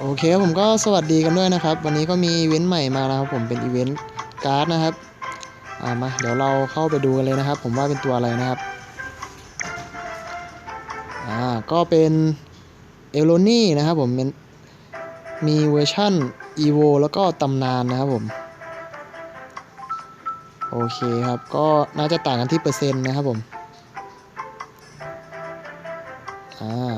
โอเคผมก็สวัสดีกันด้วยนะครับ วันนี้ก็มีอีเวนต์ใหม่มานะครับผมเป็นอีเวนต์การ์ดนะครับอ่ามาเดี๋ยวเราเข้าไปดูกันเลยนะครับ ผมว่าเป็นตัวอะไรนะครับอ่าก็เป็นเอโลนี่นะครับผมเป็นมีเวอร์ชั่น EVO แล้วก็ตำนานนะครับผมโอเคครับก็น่าจะต่างกันที่เปอร์เซ็นต์นะครับผมอ่า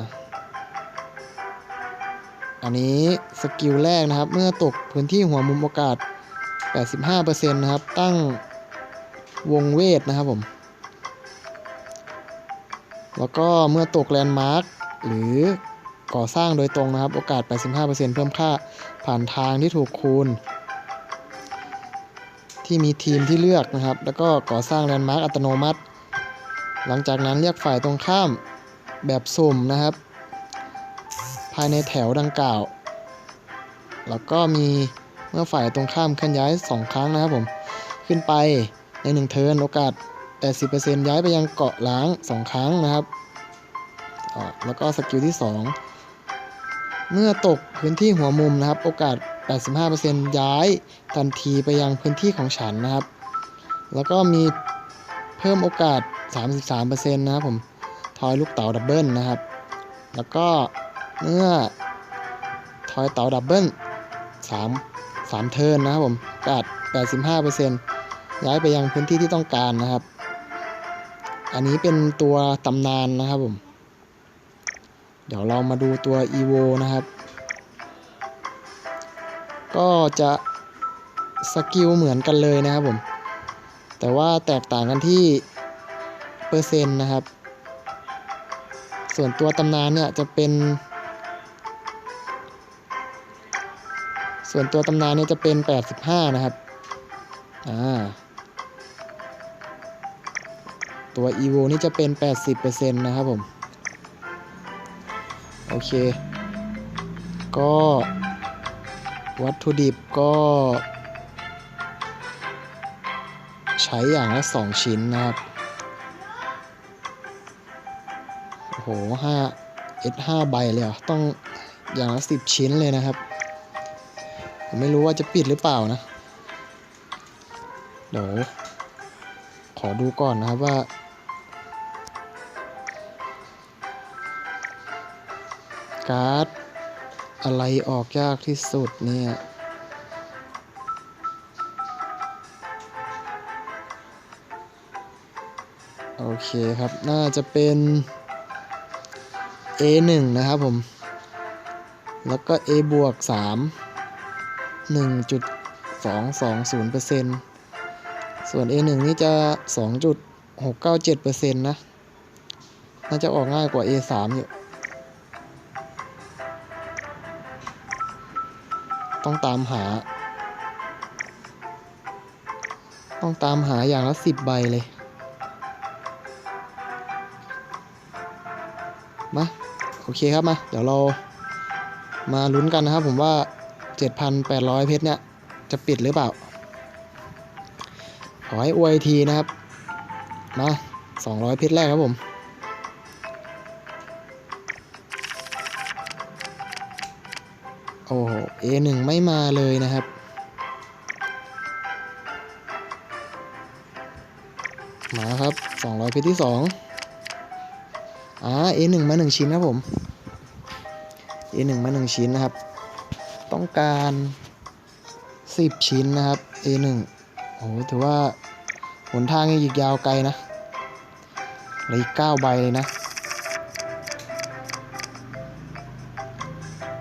อันนี้สกิลแรกนะครับ เมื่อตกพื้นที่หัวมุมโอกาส 85%นะครับ ตั้งวงเวทนะครับผม แล้วก็เมื่อตกแลนด์มาร์คหรือก่อสร้างโดยตรงนะครับ โอกาส 85%เพิ่มค่าผ่านทางที่ถูกคูณ ที่มีทีมที่เลือกนะครับ แล้วก็ก่อสร้างแลนด์มาร์คอัตโนมัติ หลังจากนั้นเรียกฝ่ายตรงข้ามแบบสุ่มนะครับายในแถวดังกล่าว แล้วก็มีเมื่อฝ่ายตรงข้ามเคลื่อนย้าย 2 ครั้งนะครับผม ขึ้นไปใน 1 เทิร์นโอกาส 80%ย้ายไปยังเกาะล้าง 2 ครั้งนะครับ แล้วก็สกิลที่ 2 เมื่อตกพื้นที่หัวมุมนะครับ โอกาส 85%ย้ายทันทีไปยังพื้นที่ของฉันนะครับ แล้วก็มีเพิ่มโอกาส 33%นะครับผม ทอยลูกเต๋าดับเบิลนะครับ แล้วก็ เมื่อทอยเต๋าดับเบิล3 3เทิร์นนะครับผมโอกาส85%ย้ายไปยังพื้นที่ที่ต้องการนะครับ อันนี้เป็นตัวตำนานนะครับผม เดี๋ยวเรามาดูตัว EVO นะครับ ก็จะสกิลเหมือนกันเลยนะครับผม แต่ว่าแตกต่างกันที่เปอร์เซ็นต์นะครับ ส่วนตัวตำนานเนี่ยจะเป็น ส่วนตัวตำนานเนี่ยจะเป็น 85 นะครับ อ่า ตัว EVO นี่จะเป็น 80%นะครับผม โอเค ก็วัตถุดิบก็ ใช้อย่างละ 2 ชิ้นนะครับ โอ้โหห้า S ห้าใบเลยเหรอต้องอย่างละสิบชิ้นเลยนะครับ ผมไม่รู้ว่าจะปิดหรือเปล่านะ เดี๋ยว ขอดูก่อนนะครับว่า การ์ด อะไรออกยากที่สุดเนี่ยโอเคครับ น่าจะเป็น A1 นะครับผม แล้วก็ A บวก3 1.220%ส่วน A1 นี่จะ 2.697%นะ น่าจะออกง่ายกว่า A3 อยู่ ต้องตามหา ต้องตามหาอย่างละ 10 ใบเลย มา โอเคครับมา เดี๋ยวเรามาลุ้นกันนะครับผมว่า 7,800 เพชรเนี่ย จะปิดหรือเปล่า ขอให้อวยทีนะครับ มา 200 เพชรแรกครับผม โอ้โห A1 ไม่มาเลยนะครับมาครับ 200เพชรที่2อ่า A1 มา 1 ชิ้นครับผม A1 มา 1 ชิ้นนะครับ ต้องการ 10 ชิ้นนะครับ A1 โอ้โหถือว่าหนทางยังอีกยาวไกลนะเหลืออีก9ใบเลยนะ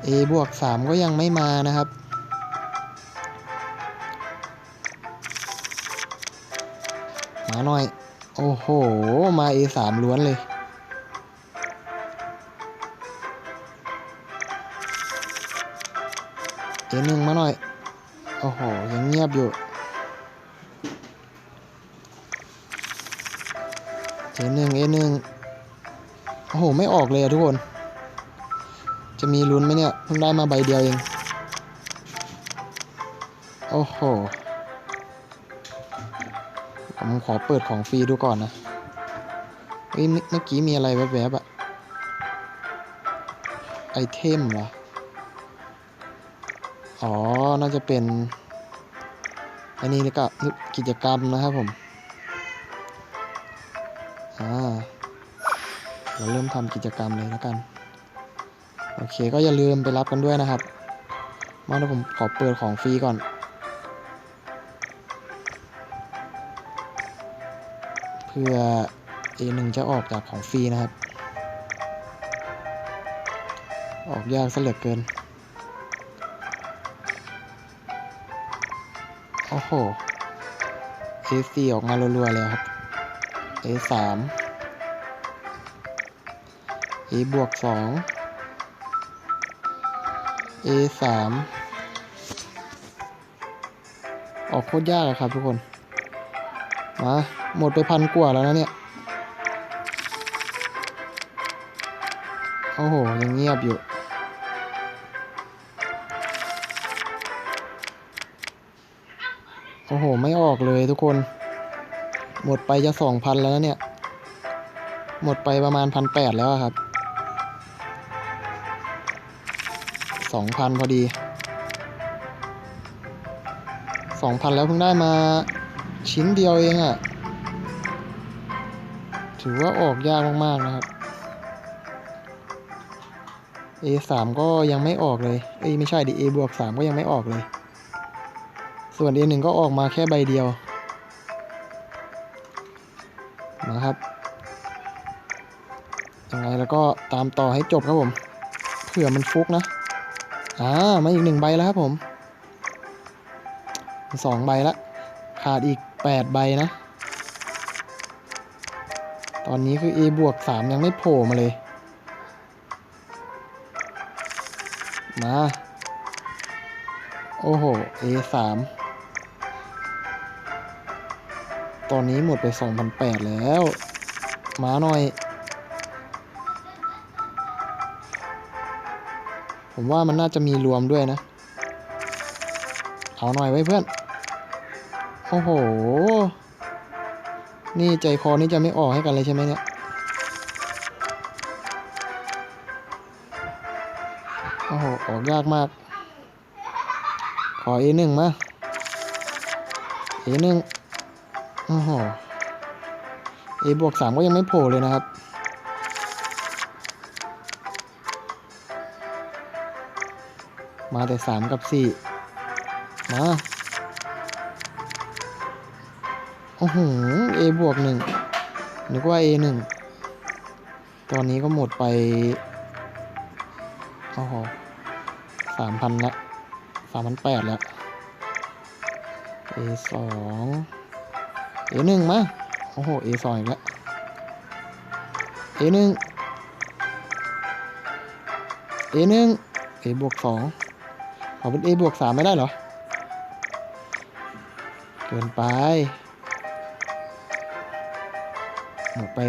A บวก 3 ก็ยังไม่มานะครับ มาหน่อย โอ้โห มา A3 ล้วนเลย เอหนึ่งมาหน่อย โอ้โห ยังเงียบอยู่เอหนึ่งเอหนึ่งโอ้โห ไม่ออกเลยอะทุกคน จะมีลุ้นไหมเนี่ยเพิ่งได้มาใบเดียวเอง โอ้โห ผมขอเปิดของฟรีดูก่อนนะเฮ้ยเมื่อเมื่อกี้มีอะไรแวบๆอะไอเทมเหรอ อ๋อ น่าจะเป็น อันนี้นี่ก็กิจกรรมนะครับผม อ่า เราเริ่มทำกิจกรรมเลยแล้วกัน โอเค ก็อย่าลืมไปรับกันด้วยนะครับ มาเดี๋ยวผมขอเปิดของฟรีก่อน เพื่อ A1 จะออกจากของฟรีนะครับ ออกยากซะเหลือเกิน โอ้โห A4 ออกมารัวๆเลยครับ A3 A บวก2 A3 ออกโคตรยากอะครับทุกคน มา หมดไปพันกว่าแล้วนะเนี่ย โอ้โห ยังเงียบอยู่ โอ้โห ไม่ออกเลยทุกคน หมดไปจะสองพันแล้วเนี่ย หมดไปประมาณพันแปดแล้วครับสองพันพอดีสองพันแล้วเพิ่งได้มาชิ้นเดียวเองอะถือว่าออกยากมากๆนะครับ A3 ก็ยังไม่ออกเลย เอ้ยไม่ใช่ดิ A บวก3ก็ยังไม่ออกเลย ส่วน A1 ก็ออกมาแค่ใบเดียวนะครับยังไงแล้วก็ตามต่อให้จบครับผม เผื่อมันฟุกนะ อ่า มาอีกหนึ่งใบแล้วครับผม สองใบละ ขาดอีกแปดใบนะ ตอนนี้คือ A บวก3ยังไม่โผล่มาเลย มา โอ้โห A 3 ตอนนี้หมดไป2,008แล้ว มาหน่อย ผมว่ามันน่าจะมีรวมด้วยนะ เอาหน่อยไว้เพื่อน โอ้โห นี่ใจคอนี่จะไม่ออกให้กันเลยใช่ไหมเนี่ยโอ้โห ออกยากมาก ขอ A1 มา A1 โอ้โห A บวก3ก็ยังไม่โผล่เลยนะครับ มาแต่3กับ4มา โอ้โห A บวก1นึกว่า A1 ตอนนี้ก็หมดไป โอ้โหสามพันละสามพันแปดแล้ว A สอง A หนึ่งมาโอ้โห A สองอีกแล้ว A หนึ่ง A หนึ่ง A บวกสองขอเป็น A บวกสามไม่ได้เหรอ เกินไปหมดไป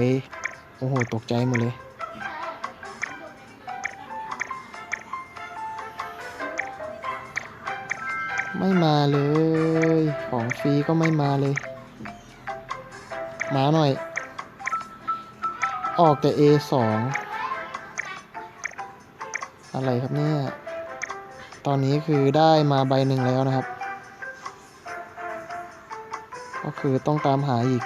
โอ้โห ตกใจหมดเลยไม่มาเลย ของฟรีก็ไม่มาเลย มาหน่อย ออกแต่ A สองอะไรครับเนี่ย ตอนนี้คือได้มาใบหนึ่งแล้วนะครับ ก็คือต้องตามหาอีก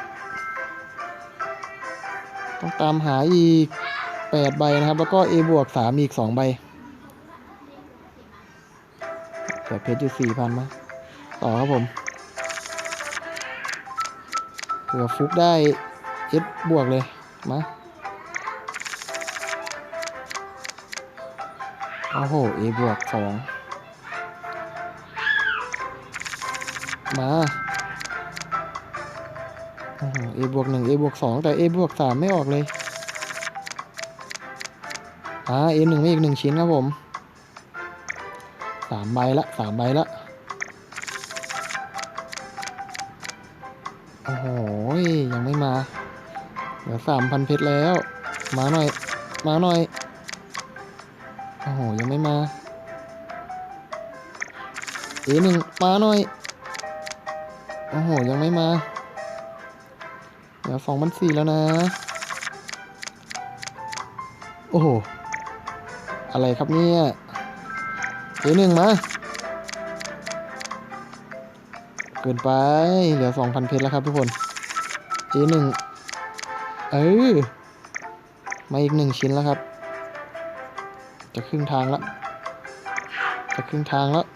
ต้องตามหาอีก 8 ใบนะครับ แล้วก็ A บวก 3 อีก 2 ใบแต่เพชรอยู่4,000มาต่อครับผม ผื่อฟุกได้ S บวกเลย มา โอ้โห A บวก2มาอื้อหือ A บวก1 A บวก2แต่ A บวก3ไม่ออกเลย อ่า A 1ไม่อีกหนึ่งชิ้นครับผม สามใบละสามใบละ โอ้โห ยังไม่มา เหลือสามพันเพชรแล้ว มาหน่อย มาหน่อย โอ้โห ยังไม่มา A หนึ่งมาหน่อย โอ้โห ยังไม่มาเหลือสองพันสี่แล้วนะ โอ้โห อะไรครับเนี่ย A หนึ่งมา เกินไป เหลือ2,000เพชรแล้วครับทุกคน A1 เออมาอีกหนึ่งชิ้นแล้วครับ จะครึ่งทางแล้ว จะครึ่งทางแล้ว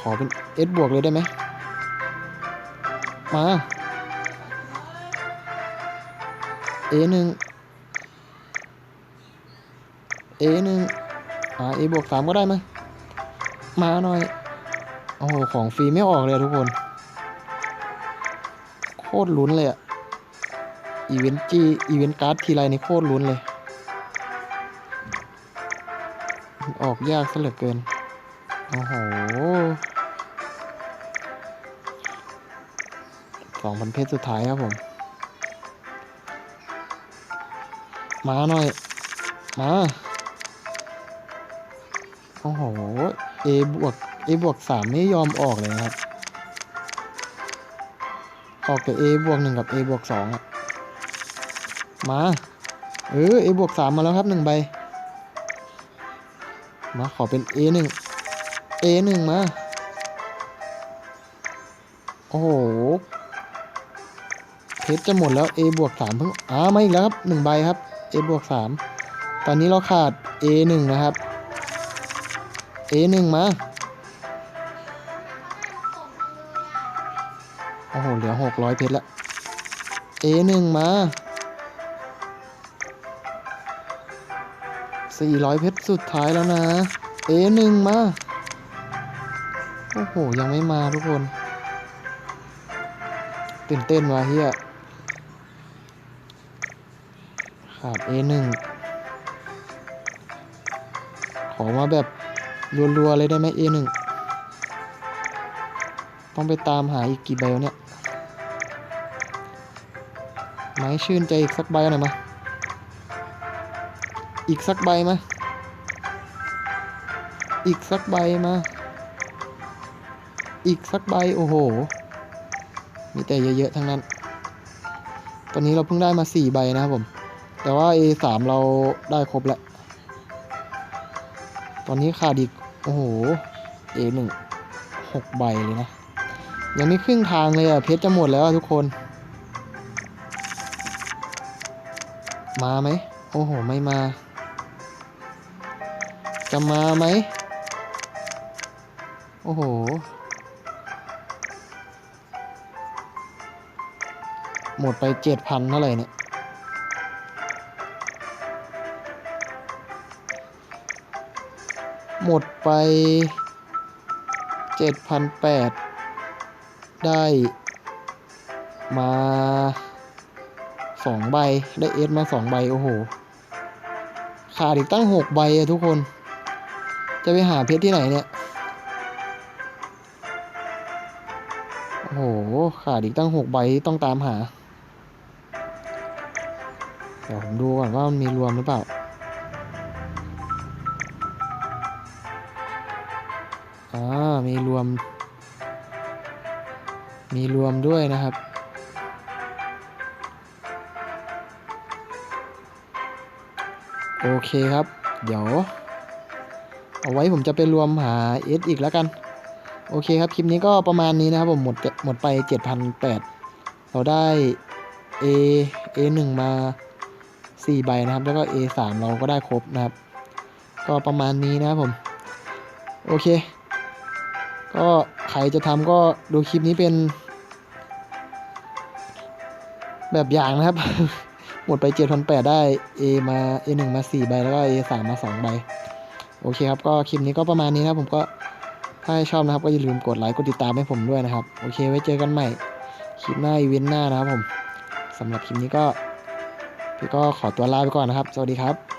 ขอเป็น S บวกเลยได้ไหม มา A1 A1 อ่า A บวกสามก็ได้ไหมมาหน่อย โอ้โห ของฟรีไม่ออกเลยทุกคน โคตรลุ้นเลยอะอีเวนต์จีอีเวนต์การ์ดทีไรนี่โคตรลุ้นเลย ออกยากซะเหลือเกิน โอ้โหสองพันเพชรสุดท้ายครับผม มาหน่อย มา โอ้โห A บวก A บวกสามไม่ยอมออกเลยนะครับ ออกแต่ A บวกหนึ่งกับ A บวกสองอะมา เออ A บวกสามมาแล้วครับหนึ่งใบ มาขอเป็น A หนึ่ง A หนึ่งมา โอ้โหเพชรจะหมดแล้ว A บวกสามเพิ่งอ้ามาอีกแล้วครับหนึ่งใบครับ A บวกสามตอนนี้เราขาด A หนึ่งนะครับ A หนึ่งมา โอ้โห เหลือหกร้อยเพชรละ A หนึ่งมาสี่ร้อยเพชรสุดท้ายแล้วนะ A หนึ่งมา โอ้โห ยังไม่มาทุกคน ตื่นเต้นว่ะเฮียขาด A หนึ่งขอมาแบบ รัวๆเลยได้ไหม A หนึ่งต้องไปตามหาอีกกี่ใบวะเนี่ยไม้ชื่นใจอีกสักใบหน่อยมา อีกสักใบมา อีกสักใบมา อีกสักใบ โอ้โห มีแต่เยอะๆ ทั้งนั้น ตอนนี้เราเพิ่งได้มาสี่ใบนะครับผม แต่ว่า A3 เราได้ครบแล้ว ตอนนี้ขาดอีก โอ้โห A1 หกใบเลยนะยังไม่ครึ่งทางเลยอะเพชรจะหมดแล้วอะทุกคน มาไหมโอ้โห ไม่มา จะมาไหมโอ้โห หมดไปเจ็ดพันเท่าไหร่เนี่ย หมดไปเจ็ดพันแปดได้มาสองใบ ได้เอสมาสองใบ โอ้โห ขาดอีกตั้งหกใบอะทุกคน จะไปหาเพชรที่ไหนเนี่ย โอ้โห ขาดอีกตั้งหกใบต้องตามหา เดี๋ยวผมดูก่อนว่ามันมีรวมหรือเปล่า อ่ามีรวม มีรวมด้วยนะครับ โอเคครับ เดี๋ยว เอาไว้ผมจะไปรวมหา S อีกแล้วกัน โอเคครับ คลิปนี้ก็ประมาณนี้นะครับผมหมดหมดไป 7,800 เราได้ A A1 มา4ใบนะครับ แล้วก็ A3 เราก็ได้ครบนะครับ ก็ประมาณนี้นะครับผม โอเค ก็ใครจะทำก็ดูคลิปนี้เป็น แบบอย่างนะครับ หมดไป7,800ได้ A มา A1 มา4ใบ แล้วก็ A3 มมา2ใบ โอเคครับ ก็คลิปนี้ก็ประมาณนี้นะผมก็ถ้าชอบนะครับ ก็อย่าลืมกดไลค์กดติดตามให้ผมด้วยนะครับ โอเค ไว้เจอกันใหม่ คลิปหน้าอีเวนต์หน้านะครับผมสำหรับคลิปนี้ก็พี่ก็ขอตัวลาไปก่อนนะครับ สวัสดีครับ